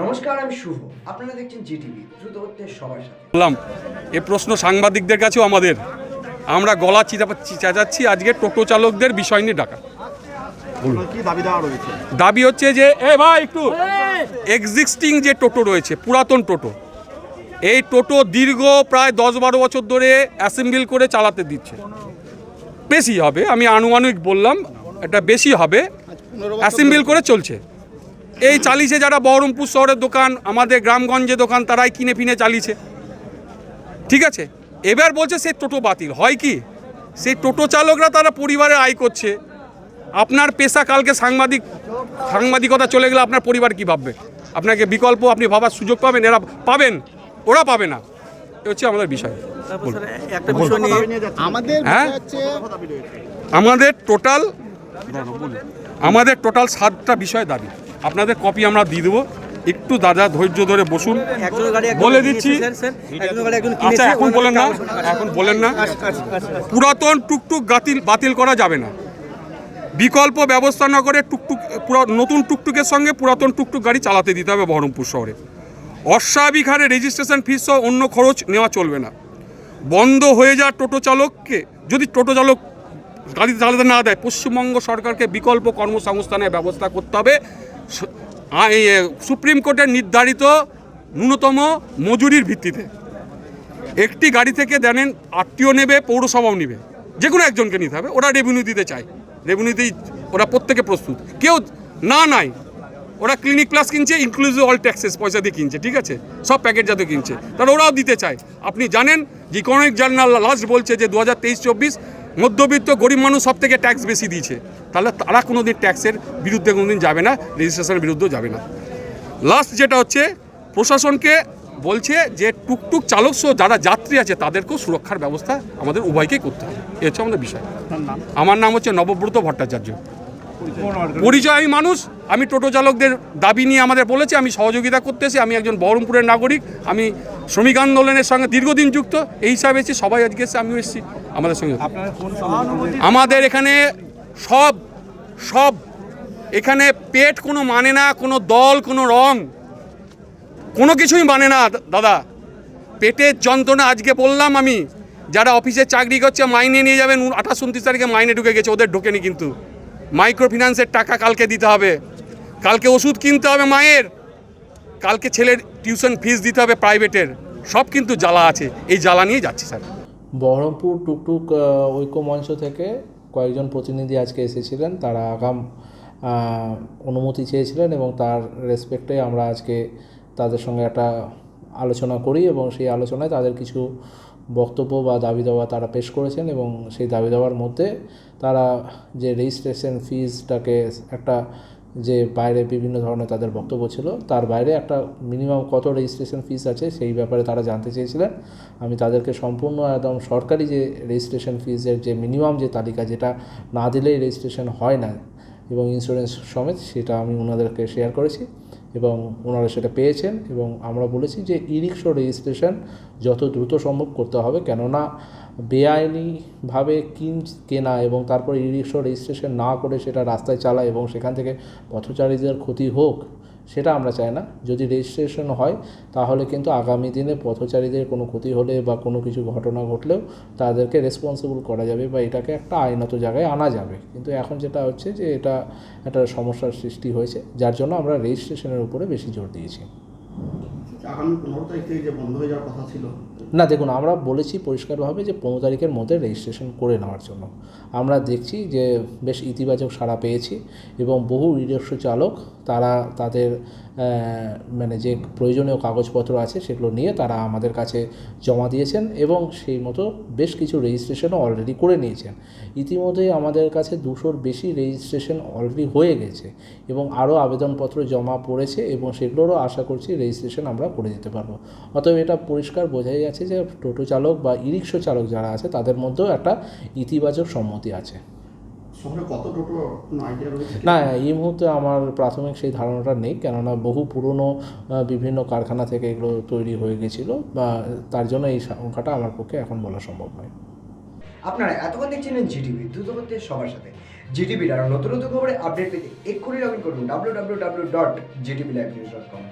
নমস্কার আমি শুভ। আপনারা দেখছেন জিটিভি দ্রুত হচ্ছে সবার সাথে। বললাম এ প্রশ্ন সাংবাদিকদের কাছেও আমাদের। আমরা গলা চেঁচাচ্ছি আজকে টোটো চালকদের বিষয় নিয়ে ডাকা। দাবি দাবি হচ্ছে যে এ ভাই একটু এক্সিস্টিং যে টোটো রয়েছে পুরাতন টোটো এই টোটো দীর্ঘ প্রায় দশ বারো বছর ধরে অ্যাসেম্বল করে চালাতে দিচ্ছে। বেশি হবে আমি আনুমানিক বললাম এটা বেশি হবে অ্যাসেম্বল করে চলছে। এই চালিয়েছে যারা বহরমপুর শহরের দোকান আমাদের গ্রামগঞ্জে দোকান তারাই কিনে ফিনে চালিয়েছে ঠিক আছে? এবার বলছে সে টোটো বাতিল। হয় কি? সেই টোটো চালকরা তারা পরিবারের আয় করছে। আপনার পেশা কালকে সাংবাদিক সাংবাদিকতা চলে গেলে আপনার পরিবার কি ভাববে? আপনাকে বিকল্প আপনি ভাবার সুযোগ পাবেন? এরা পাবেন? ওরা পাবে না। এ হচ্ছে আমাদের বিষয়। হ্যাঁ? আমাদের টোটাল আমাদের টোটাল সাতটা বিষয় দাবি। আপনাদের কপি আমরা দিয়ে দেবো। একটু দাদা ধৈর্য ধরে বসুন। বলে দিচ্ছি। আচ্ছা এখন বলেন না। এখন বলেন না। পুরাতন টুকটুক বাতিল বাতিল করা যাবে না। বিকল্প ব্যবস্থা না করে টুকটুক পুরা নতুন টুকটুকের সঙ্গে পুরাতন টুকটুক গাড়ি চালাতে দিতে হবে বহরমপুর শহরে। অস্বাভাবিক হারে রেজিস্ট্রেশন ফিস সহ অন্য খরচ নেওয়া চলবে না। বন্ধ হয়ে যাওয়া টোটো চালককে যদি টোটো চালক গাড়ি চালাতে না দেয় পশ্চিমবঙ্গ সরকারকে বিকল্প কর্মসংস্থানের ব্যবস্থা করতে হবে। সুপ্রিম কোর্টের নির্ধারিত ন্যূনতম মজুরির ভিত্তিতে একটি গাড়ি থেকে জানেন আটটিও নেবে, পৌরসভাও নেবে। যে কোনো একজনকে নিতে হবে। ওরা রেভিনিউ দিতে চায়। রেভিনিউতেই ওরা প্রত্যেকে প্রস্তুত। কেউ না নাই, ওরা ক্লিনিক প্লাস কিনছে ইনক্লুসিভ অল ট্যাক্সেস পয়সা দিয়ে কিনছে, ঠিক আছে? সব প্যাকেট জাতীয় কিনছে। তাহলে ওরাও দিতে চায়। আপনি জানেন যে ইকোনমিক জার্নাল লাস্ট বলছে যে দু হাজার তেইশ চব্বিশ মধ্যবিত্ত গরিব মানুষ সব থেকে ট্যাক্স বেশি দিয়েছে। তাহলে তারা কোনো দিন ট্যাক্সের বিরুদ্ধে কোনো দিন যাবে না রেজিস্ট্রেশনের বিরুদ্ধেও যাবে না। লাস্ট যেটা হচ্ছে প্রশাসনকে বলছে যে টুকটুক চালক সহ যারা যাত্রী আছে তাদেরকেও সুরক্ষার ব্যবস্থা আমাদের উভয়কেই করতে হবে। এ হচ্ছে আমাদের বিষয়। আমার নাম হচ্ছে নবব্রত ভট্টাচার্য। পরিচয়। মানুষ আমি টোটো চালকদের দাবি নিয়ে আমাদের বলেছে আমি সহযোগিতা করতেছি আমি একজন বহরমপুরের নাগরিক আমি শ্রমিক আন্দোলনের সঙ্গে দীর্ঘদিন যুক্ত এই হিসাবে এসেছি সবাই আজকে এসে আমিও এসেছি আমাদের সঙ্গে। আমাদের এখানে সব সব এখানে পেট কোনো মানে না কোনো দল কোনো রং কোনো কিছুই মানে না দাদা। পেটের যন্ত্রণা আজকে বললাম আমি যারা অফিসে চাকরি করছে মাইনে নিয়ে যাবেন আঠাশ উনত্রিশ তারিখে মাইনে ঢুকে গেছে ওদের ঢোকেনি কিন্তু। মাইক্রো ফিন্যান্সের টাকা কালকে দিতে হবে। কালকে ওষুধ কিনতে হবে মায়ের। কালকে ছেলের টিউশন ফিস দিতে হবে প্রাইভেটের, সব কিন্তু জ্বালা আছে। এই জ্বালা নিয়ে যাচ্ছি, স্যার। বহরমপুর টুকটুক ঐক্য মঞ্চ থেকে কয়েকজন প্রতিনিধি আজকে এসেছিলেন। তারা আগাম অনুমতি চেয়েছিলেন এবং তার রেসপেক্টে আমরা আজকে তাদের সঙ্গে একটা আলোচনা করি এবং সেই আলোচনায় তাদের কিছু বক্তব্য বা দাবি দাওয়া তারা পেশ করেছেন এবং সেই দাবি দাওয়ার মধ্যে তারা যে রেজিস্ট্রেশন ফিজটাকে একটা যে বাইরে বিভিন্ন ধরনের তাদের বক্তব্য ছিল, তার বাইরে একটা মিনিমাম কত রেজিস্ট্রেশন ফিস আছে সেই ব্যাপারে তারা জানতে চেয়েছিলেন। আমি তাদেরকে সম্পূর্ণ একদম সরকারি যে রেজিস্ট্রেশন ফিজের যে মিনিমাম যে তালিকা, যেটা না দিলেই রেজিস্ট্রেশন হয় না এবং ইন্স্যুরেন্স সমেত, সেটা আমি ওনাদেরকে শেয়ার করেছি। এবং ওনারা সেটা পেয়েছেন এবং আমরা বলেছি যে ই রিক্সা রেজিস্ট্রেশন যত দ্রুত সম্ভব করতে হবে। কেননা বেআইনিভাবে কিন কেনা এবং তারপর ই রিক্সা রেজিস্ট্রেশন না করে সেটা রাস্তায় চালায় এবং সেখান থেকে পথচারীদের ক্ষতি হোক সেটা আমরা চাই না। যদি রেজিস্ট্রেশন হয়, তাহলে কিন্তু আগামী দিনে পথচারীদের কোনো ক্ষতি হলে বা কোনো কিছু ঘটনা ঘটলেও তাদেরকে রেসপন্সিবল করা যাবে বা এটাকে একটা আইনত জায়গায় আনা যাবে। কিন্তু এখন যেটা হচ্ছে যে এটা একটা সমস্যার সৃষ্টি হয়েছে, যার জন্য আমরা রেজিস্ট্রেশনের উপরে বেশি জোর দিয়েছি। আগামী পনেরো তারিখ থেকে যে বন্ধ হয়ে যাওয়ার কথা ছিল। না, দেখুন, আমরা বলেছি পরিষ্কারভাবে যে পনেরো তারিখের মধ্যে রেজিস্ট্রেশন করে নেওয়ার জন্য। আমরা দেখছি যে বেশ ইতিবাচক সাড়া পেয়েছি এবং বহু রিক্সা চালক তারা তাদের মানে যে প্রয়োজনীয় কাগজপত্র আছে সেগুলো নিয়ে তারা আমাদের কাছে জমা দিয়েছেন এবং সেই মতো বেশ কিছু রেজিস্ট্রেশনও অলরেডি করে নিয়েছেন। ইতিমধ্যে আমাদের কাছে দুশোর বেশি রেজিস্ট্রেশন অলরেডি হয়ে গেছে এবং আরও আবেদনপত্র জমা পড়েছে এবং সেগুলোরও আশা করছি রেজিস্ট্রেশন আমরা করে দিতে পারব। অতএব এটা পরিষ্কার বোঝাই যাচ্ছে যে টোটো চালক বা ই রিক্সা চালক যারা আছে তাদের মধ্যেও একটা ইতিবাচক সম্মতি আছে। শহরে কত টোটো আইডিয়া রয়েছে? না এই মুহূর্তে আমার প্রাথমিক সেই ধারণাটা নেই কেননা বহু পুরনো বিভিন্ন কারখানা থেকে এগুলো তৈরি হয়ে গেছিল বা তার জন্য এই সংখ্যাটা আমার পক্ষে এখন বলা সম্ভব নয়। আপনারা এতক্ষণ দেখছিলেন জিটিভি দ্রুত হচ্ছে সবার সাথে। জিটিভির আরও নতুন নতুন খবরে আপডেট পেতে এক্ষুনি লগ ইন করুন W W W dot GTV live news dot com